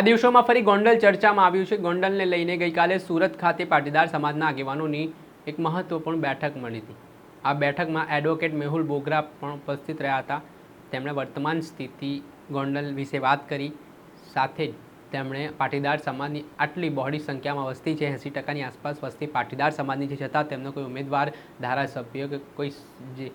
આ દિવસોમાં ફરી ગોંડલ ચર્ચામાં આવ્યું છે. ગોંડલને લઈને ગઈકાલે સુરત ખાતે પાટીદાર સમાજના આગેવાનોની એક મહત્વપૂર્ણ બેઠક મળી હતી. આ બેઠકમાં એડવોકેટ મેહુલ બોગરા પણ ઉપસ્થિત રહ્યા હતા. તેમણે વર્તમાન સ્થિતિ ગોંડલ વિશે વાત કરી. સાથે જ તેમણે પાટીદાર સમાજની આટલી બહોળી સંખ્યામાં વસ્તી છે, એંસી ટકાની આસપાસ વસ્તી પાટીદાર સમાજની છે, છતાં તેમનો કોઈ ઉમેદવાર, ધારાસભ્ય કે કોઈ જે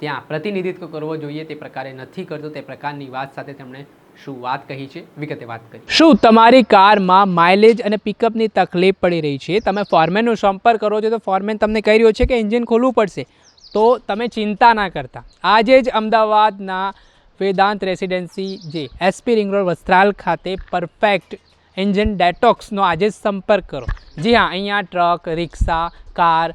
ત્યાં પ્રતિનિધિત્વ કરવો જોઈએ તે પ્રકારે નથી કરતો. તે પ્રકારની વાત સાથે તેમણે શું વાત કહી છે? વિગતે વાત કરી. શું તમારી કારમાં માઇલેજ અને પિકઅપની તકલીફ પડી રહી છે? તમે ફોરમેનનો સંપર્ક કરો છો તો ફોરમેન તમને કહી રહ્યો છે કે એન્જિન ખોલવું પડશે. તો તમે ચિંતા ના કરતા. આજે જ અમદાવાદના વેદાંત રેસિડેન્સી જે એસપી રિંગ રોડ વસ્ત્રાલ ખાતે પરફેક્ટ એન્જિન ડેટોક્સનો આજે જ સંપર્ક કરો. જી હા, અહીંયા ટ્રક રિક્ષા કાર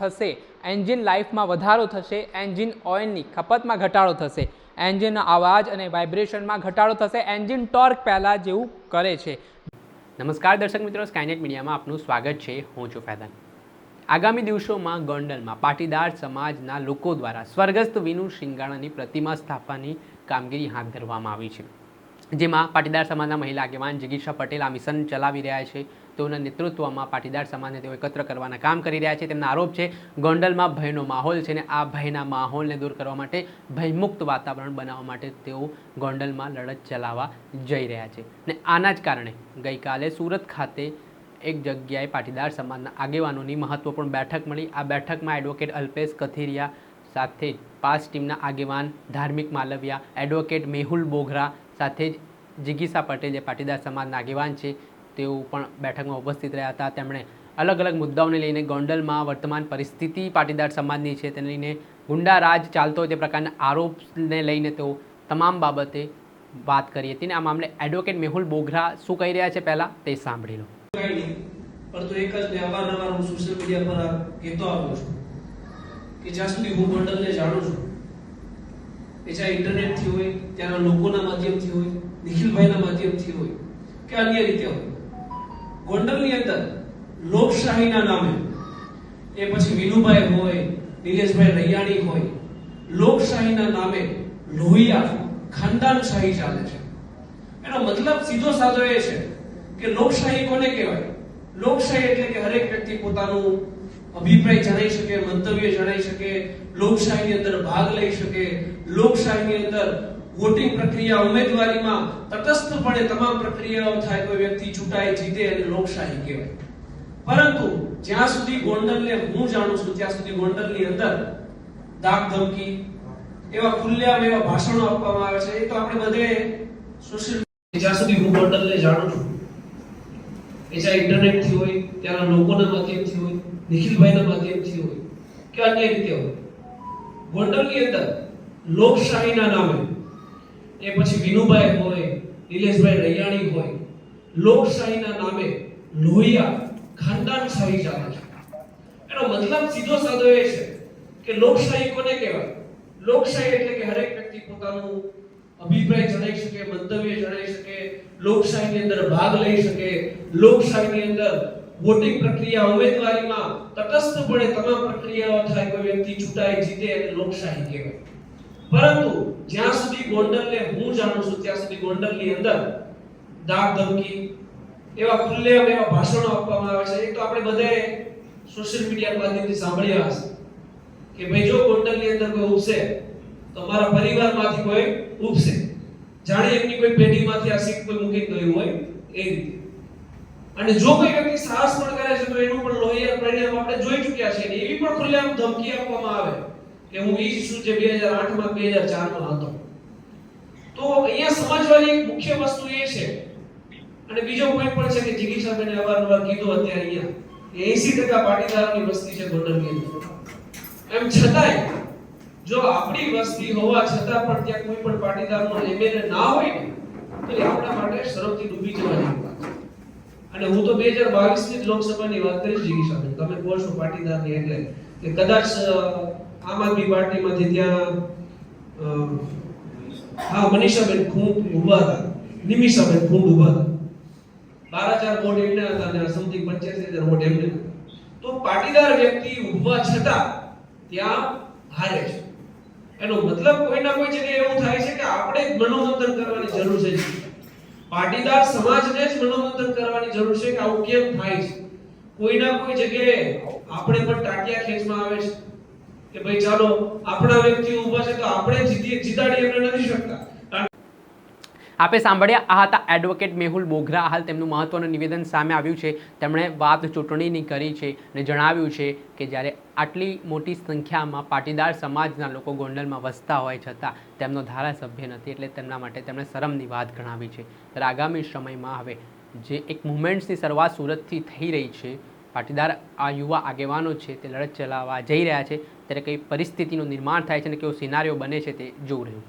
થશે, એન્જિન લાઈફમાં વધારો થશે, એન્જિન ઓઇલની ખપતમાં ઘટાડો થશે, એન્જિનનો અવાજ અને વાઇબ્રેશનમાં ઘટાડો થશે, એન્જિન ટોર્ક પહેલાં જેવું કરે છે. નમસ્કાર દર્શક મિત્રો સ્કાયનેટ મીડિયામાં આપનું સ્વાગત છે, હું છું ફેદાન. આગામી દિવસોમાં ગોંડલમાં પાટીદાર સમાજના લોકો દ્વારા સ્વર્ગસ્થ વિનુ શિંગાણાની પ્રતિમા સ્થાપવાની કામગીરી હાથ ધરવામાં આવી છે. જેમાં પાટીદાર સમાજના મહિલા આગેવાન જિગીશા પટેલ આ મિશન ચલાવી રહ્યા છે. તેઓના નેતૃત્વમાં પાટીદાર સમાજને તેઓ એકત્ર કરવાના કામ કરી રહ્યા છે. તેમના આરોપ છે, ગોંડલમાં ભયનો માહોલ છે ને આ ભયના માહોલને દૂર કરવા માટે ભયમુક્ત વાતાવરણ બનાવવા માટે તેઓ ગોંડલમાં લડત ચલાવવા જઈ રહ્યા છે. ને આના જ કારણે ગઈકાલે સુરત ખાતે એક જગ્યાએ પાટીદાર સમાજના આગેવાનોની મહત્વપૂર્ણ બેઠક મળી. આ બેઠકમાં એડવોકેટ અલ્પેશ કથિરિયા સાથે પાંચ ટીમના આગેવાન ધાર્મિક માલવિયા, એડવોકેટ મેહુલ બોઘરા સાથે જ જિગીસા પટેલ, જે પાટીદાર સમાજના આગેવાન છે તેઓ પણ બેઠકમાં ઉપસ્થિત રહ્યા હતા. તેમણે અલગ અલગ મુદ્દાઓને લઈને ગોંડલમાં વર્તમાન પરિસ્થિતિ, પાટીદાર સમાજની છે તેને લઈને ગુંડા રાજ ચાલતો હોય તે પ્રકારના આરોપને લઈને તેઓ તમામ બાબતે વાત કરી હતી. ને આ મામલે એડવોકેટ મેહુલ બોઘરા શું કહી રહ્યા છે પહેલા તે સાંભળી લો. પરંતુ એક જ મેં સોશિયલ મીડિયા પર કહેતો આવ્યો છું કે જ્યાં સુધી હું ગોંડલને જાણું છું એ ઇન્ટરનેટથી હોય, ત્યાંના લોકોના માધ્યમથી હોય, નિખિલભાઈના માધ્યમથી હોય, કે અન્ય રીતે હોય ગોંડલની અંદર લોકશાહીના નામે, એ પછી વિનુભાઈ હોય, નિલેશભાઈ રૈયાણી હોય, લોકશાહીના નામે લોહિયા, ખાનદાનશાહી ચાલે છે. એનો મતલબ સીધો સાધો એ છે કે લોકશાહી કોને કહેવાય? લોકશાહી એટલે કે હરેક વ્યક્તિ પોતાનું અભિપ્રાય જણાવી શકે, મંતવ્ય જણાવી શકે, લોકશાહીની અંદર ભાગ લઈ શકે, લોકશાહીની અંદર વોટિંગ પ્રક્રિયા ઉમેદવારીમાં તટસ્થપણે તમામ પ્રક્રિયાઓ થાય, કોઈ વ્યક્તિ ચૂંટાય, જીતે અને લોકશાહી કહેવાય. પરંતુ જ્યાં સુધી ગોંડલને હું જાણું છું, ત્યાં સુધી ગોંડલની અંદર દાગ ધમકી, એવા ખુલ્લેઆમ એવા ભાષણો આપવામાં આવે છે. એ તો આપણે બધે સોશિયલ જ્યાં સુધી હું ગોંડલને જાણું છું, એ ચાહે ઇન્ટરનેટથી હોય, ત્યાંના લોકોના માધ્યમથી હોય નિખિલભાઈના માધ્યમથી હોય. કે અન્ય રીતે હોય. ગોંડલની અંદર લોકશાહીના નામે, એ પછી વિનુભાઈ હોય, નિલેશભાઈ રૈયાણી હોય, લોકશાહીના નામે લોહિયા ખાનદાનશાહી ચાલે છે. એનો મતલબ સીધો સાધો એ છે કે લોકશાહી કોને કહેવાય? લોકશાહી એટલે કે હરેક વ્યક્તિ પોતાનું અભિપ્રાય જણાવી શકે, મંતવ્ય જણાવી શકે, લોકશાહીની અંદર ભાગ લઈ શકે, લોકશાહીની અંદર વોટિંગ પ્રક્રિયા ઉમેદવારીમાં તટસ્થપણે તમામ પ્રક્રિયાઓ થાય, કોઈ વ્યક્તિ ચૂંટાય, જીતે અને લોકશાહી કહેવાય. પરંતુ જ્યાં સુધી ગોંડલને હું જાણું છું, ત્યાં સુધી ગોંડલની અંદર દાગ ધમકી, એવા ખુલ્લેઆમ એવા ભાષણો આપવામાં આવે છે. એ તો આપણે બધાએ સોશિયલ મીડિયા માધ્યમથી સાંભળ્યા હશે કે ભાઈ જો ગોંડલની અંદર કોઈ ઉપસે, તો મારા પરિવારમાંથી કોઈ ઉપસે. જાણે એમની કોઈ પેઢીમાંથી આ શીખ કોઈ મૂકી ગયું હોય, એ રીતે. અને જો કોઈ વ્યક્તિ સાહસ પણ કરે છે તો એનું પણ લોહિયા પરિણામ આપણે જોઈ ચૂક્યા છે એવી પણ ખુલ્લેઆમ ધમકી આપવામાં આવે કે હું ઈ છું જે 2008 માં 2004 માં હતો. તો અહીંયા સમજવાની એક મુખ્ય વસ્તુ એ છે અને બીજો પોઈન્ટ પણ છે કે જીગી સાહેબને અવારનવાર કીધું અત્યારે અહીંયા કે 80% પાટીદારોની વસ્તી છે ગોંડલની છતાંય જો આપણી વસ્તી હોવા છતાં પણ ત્યાં કોઈ પણ પાટીદારનો એમએલએ ના હોય ને, તો એ આપણા માટે શરમથી ડૂબી જવા છે અને હું તો બે હજાર બાવીસની જ લોકસભાની વાત કરીશ જિગીશાબેન તમે કહો છો પાટીદારની એટલે કે કદાચ આમ આદમી પાર્ટીમાંથી ત્યાં હા, મનીષાબેન ખૂબ ઊભા હતા. નિમિષાબેન ખૂબ ઊભા હતા. બાર હજાર વોટ એમને હતા અને સમથિંગ પંચ્યાસી હજાર વોટ એમને. તો પાટીદાર વ્યક્તિ ઊભા છતાં ત્યાં હારે છે. એનો મતલબ કોઈના કોઈ જગ્યાએ એવું થાય છે કે આપણે મનોમંથન કરવાની જરૂર છે પાટીદાર સમાજને જ મનોમંથન કરવાની જરૂર છે કે આવું કેમ થાય છે? કોઈના કોઈ જગ્યાએ આપણે પણ ટાંકિયા ખેંચમાં આવે છે કે ભાઈ ચાલો આપણા વ્યક્તિઓ ઊભા છે તો આપણે જીતી જીતાડી એમને નથી શકતા. આપે સાંભળ્યા, આ હતા એડવોકેટ મેહુલ બોઘરા. હાલ તેમનું મહત્વનું નિવેદન સામે આવ્યું છે. તેમણે વાત ચૂંટણીની કરી છે અને જણાવ્યું છે કે જ્યારે આટલી મોટી સંખ્યામાં પાટીદાર સમાજના લોકો ગોંડલમાં વસતા હોય છતાં તેમનો ધારાસભ્ય નથી, એટલે તેમના માટે તેમણે શરમની વાત ગણાવી છે. ત્યારે આગામી સમયમાં હવે જે એક મુવમેન્ટ્સની શરૂઆત સુરતથી થઈ રહી છે, પાટીદાર આ યુવા આગેવાનો છે તે લડત ચલાવવા જઈ રહ્યા છે, ત્યારે કઈ પરિસ્થિતિનું નિર્માણ થાય છે અને કેવો સિનારીઓ બને છે તે જોવું રહ્યું.